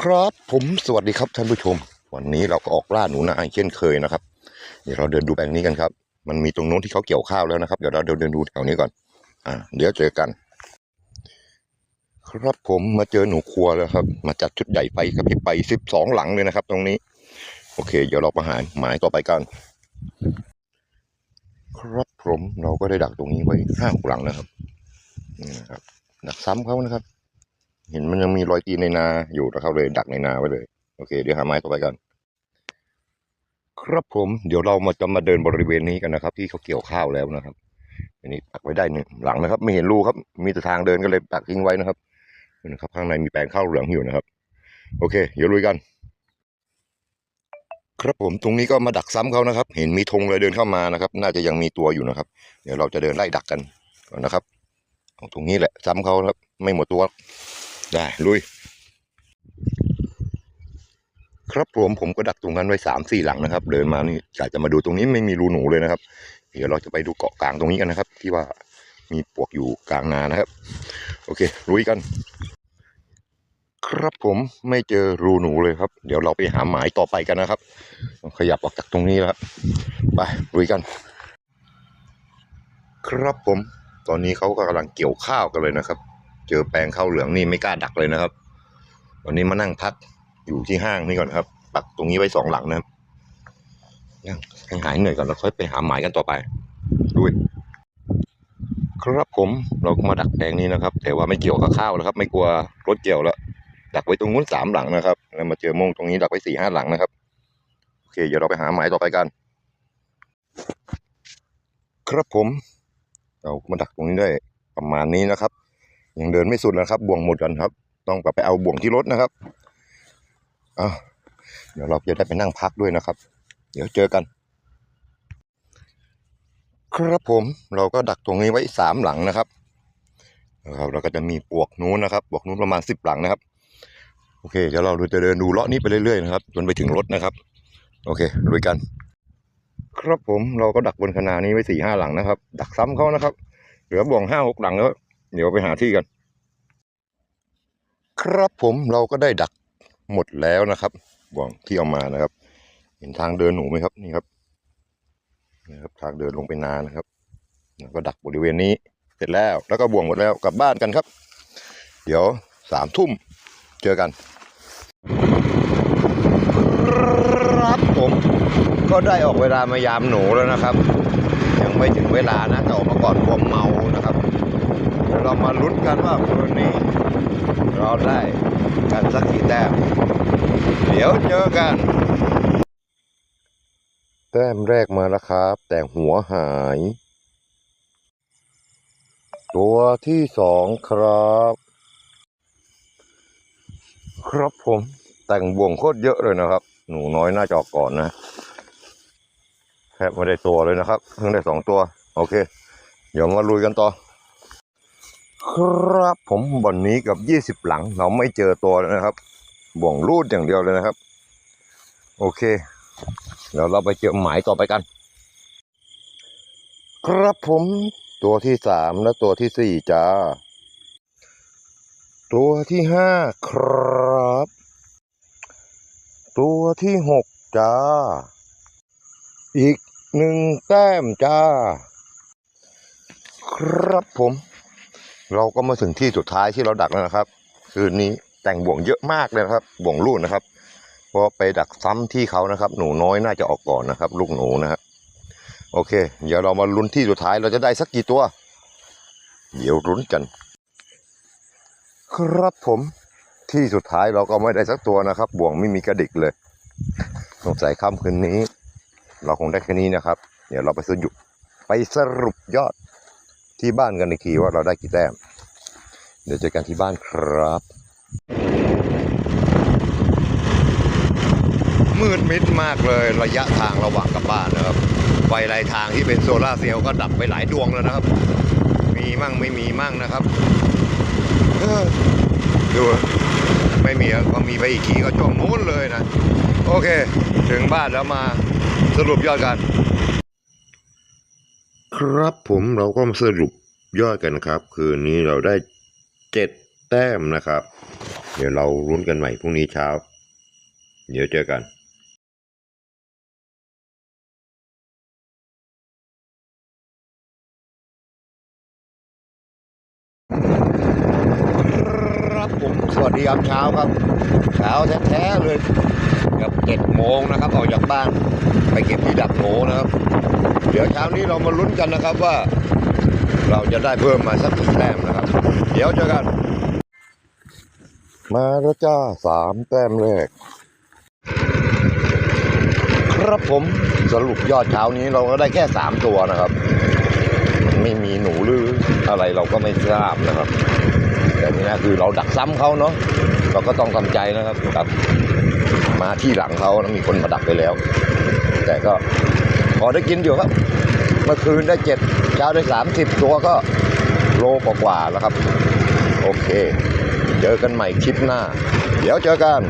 ครับผมสวัสดีครับท่านผู้ชม วันนี้เราก็ออกล่าหนูนาเช่นเคยนะครับ เดี๋ยวเราเดินดูแปลงนี้กันครับ มันมีตรงโน้นที่เขาเกี่ยวข้าวแล้วนะครับ เดี๋ยวเราเดินเดินดูแถวนี้ก่อน อ่า เดี๋ยวเจอกัน ครับผมมาเจอหนูครัวแล้วครับ มาจัดชุดใหญ่ไฟกระพริบไปสิบสองหลังเลยนะครับ ตรงนี้ โอเค เดี๋ยวเรามาหาหมายต่อไปกัน ครับผมเราก็ได้ดักตรงนี้ไว้ห้าหกหลังนะครับนี่นะครับดักซ้ำเขานะครับ เห็นมันยังมีรอยตีนในนาอยู่นะครับเลย ดักในนาไว้เลย โอเค เดี๋ยวหาไม้ต่อไปกัน ครับผมเดี๋ยวเรามาจะมาเดินบริเวณนี้กันนะครับ ที่เขาเกี่ยวข้าวแล้วนะครับอันนี้ปักไว้ได้หนึ่งหลังนะครับ ไม่เห็นรูครับ มีแต่ทางเดินก็เลยปักทิ้งไว้นะครับนี่นะครับ ข้างในมีแปลงข้าวเหลืองอยู่นะครับ โอเค เดี๋ยวลุยกัน ครับผมตรงนี้ก็มาดักซ้ำเขานะครับ เห็นมีธงเลยเดินเข้ามานะครับ น่าจะยังมีตัวอยู่นะครับ เดี๋ยวเราจะเดินไล่ดักกันก่อนนะครับเอาตรงนี้แหละ ซ้ำเขาครับ ไม่หมดตัว ได้ลุย ครับผมผมก็ดักตรงนั้นไว้สามสี่หลังนะครับ เดินมานี่กะจะมาดูตรงนี้ไม่มีรูหนูเลยนะครับ เดี๋ยวเราจะไปดูเกาะกลางตรงนี้กันนะครับ ที่ว่ามีปวกอยู่กลางนานะครับ โอเคลุยกัน ครับผมไม่เจอรูหนูเลยครับ เดี๋ยวเราไปหาหมายต่อไปกันนะครับ ขยับออกจากตรงนี้แล้วไปลุยกัน ครับผม ตอนนี้เขาก็กำลังเกี่ยวข้าวกันเลยนะครับ เจอแปลงข้าวเหลืองนี่ไม่กล้าดักเลยนะครับ วันนี้มานั่งพักอยู่ที่ห้างนี่ก่อนครับ ปักตรงนี้ไว้สองหลังนะครับยังให้หายเหนื่อยก่อนแล้วค่อยไปหาหมายกันต่อไปด้วยครับผมเราก็มาดักแปลงนี้นะครับ แต่ว่าไม่เกี่ยวกับข้าวนะครับ ไม่กลัวรถเกี่ยวแล้วดักไว้ตรงนู้นสามหลังนะครับ แล้วมาเจอมงตรงนี้ดักไว้สี่ห้าหลังนะครับโอเคเดี๋ยวเราไปหาหมายต่อไปกัน ครับผม เรามาดักตรงนี้ได้ประมาณนี้นะครับ ยังเดินไม่สุดนะครับ บ่วงหมดกันครับ ต้องกลับไปเอาบ่วงที่รถนะครับอะเดี๋ยวเราจะได้ไปนั่งพักด้วยนะครับ เดี๋ยวเจอกัน ครับผมเราก็ดักตรงนี้ไว้สามหลังนะครับนะครับเราก็จะมีปวกนู้นนะครับปวกนู้นประมาณสิบหลังนะครับ โอเคเดี๋ยวเราจะเดินดูเลาะนี้ไปเรื่อยๆนะครับจนไปถึงรถนะครับ โอเคลุยกัน ครับผมเราก็ดักบนคนานี้ไว้สี่ห้าหลังนะครับ ดักซ้ำเขานะครับ เหลือบ่วงห้าหกหลังแล้ว เดี๋ยวไปหาที่กัน ครับผมเราก็ได้ดักหมดแล้วนะครับบ่วงที่เอามานะครับ เห็นทางเดินหนูไหมครับนี่ครับนี่ครับ ทางเดินลงไปนานะครับแล้วก็ดักบริเวณนี้เสร็จแล้ว แล้วก็บ่วงหมดแล้วกลับบ้านกันครับ เดี๋ยวสามทุ่มเจอกันครับผมก็ได้ออกเวลามายามหนูแล้วนะครับ ยังไม่ถึงเวลานะแต่ออกมาก่อนความเมานะครับ เรามาลุ้นกันว่าคืนนี้เราได้กันสักกี่แต้มเดี๋ยวเจอกัน แต้มแรกมาแล้วครับ แต่หัวหาย ตัวที่สองครับ ครับผมแต่งบ่วงโคตรเยอะเลยนะครับ หนูน้อยหน่าจออกก่อนนะแทบไม่ได้ตัวเลยนะครับ เพิ่งได้สองตัว โอเค เดี๋ยวมาลุยกันต่อ ครับผมวันนี้กับยี่สิบหลัง เราไม่เจอตัวเลยนะครับบ่วงรูดอย่างเดียวเลยนะครับ โอเคเดี๋ยวเราไปเจอหมายต่อไปกัน ครับผมตัวที่สามและตัวที่สี่จ้า ตัวที่ห้าครับ ตัวที่หกจ้า อีกหนึ่งแต้มจ้า ครับผม เราก็มาถึงที่สุดท้ายที่เราดักแล้วนะครับ คืนนี้แต่งบ่วงเยอะมากเลยนะครับบ่วงลูดนะครับ เพราะไปดักซ้ำที่เขานะครับ หนูน้อยน่าจะออกก่อนนะครับ ลูกหนูนะครับโอเค เดี๋ยวเรามาลุ้นที่สุดท้ายเราจะได้สักกี่ตัว เดี๋ยวลุ้นกัน ครับผมที่สุดท้ายเราก็ไม่ได้สักตัวนะครับ บ่วงไม่มีกระดิกเลยสงสัยค่ำคืนนี้ เราคงได้แค่นี้นะครับ เดี๋ยวเราไปสรุปไปสรุปยอด ที่บ้านกันอีกทีว่าเราได้กี่แต้ม เดี๋ยวเจอกันที่บ้านครับ มืดมิดมากเลยระยะทางระหว่างกับบ้านนะครับไฟลายทางที่เป็นโซลาเซลล์ก็ดับไปหลายดวงแล้วนะครับ มีมั่งไม่มีมั่งนะครับดูไม่มีก็มีไปอีกทีก็ช่วงนู้นเลยนะ โอเค ถึงบ้านแล้วมาสรุปยอดกัน ครับผมเราก็มาสรุปยอดกันนะครับ คืนนี้เราได้เจ็ดแต้มนะครับ เดี๋ยวเรารุ้นกันใหม่พรุ่งนี้เช้า เดี๋ยวเจอกันครับผมสวัสดีครับเช้าครับ เช้าแท้ๆเลยเกับเจ็ดโมงนะครับออกจากบ้านไปเก็บที่ดักโหนะครับ เดี๋ยวเช้านี้เรามาลุ้นกันนะครับว่า เราจะได้เพิ่มมาสักกี่แต้มนะครับ เดี๋ยวเจอกัน มาแล้วจ้าสามแต้มแรก ครับผมสรุปยอดเช้านี้เราก็ได้แค่สามตัวนะครับ ไม่มีหนูหรืออะไรเราก็ไม่ทราบนะครับ แต่นี่นะคือเราดักซ้ำเขาเนาะเราก็ต้องทำใจนะครับกับ มาที่หลังเขาแล้วมีคนมาดักไปแล้ว แต่ก็ พอได้กินอยู่ครับ เมื่อคืนได้เจ็ดเช้าได้สามสิบตัวก็โลกว่าๆแล้วครับ โอเค เจอกันใหม่คลิปหน้า เดี๋ยวเจอกัน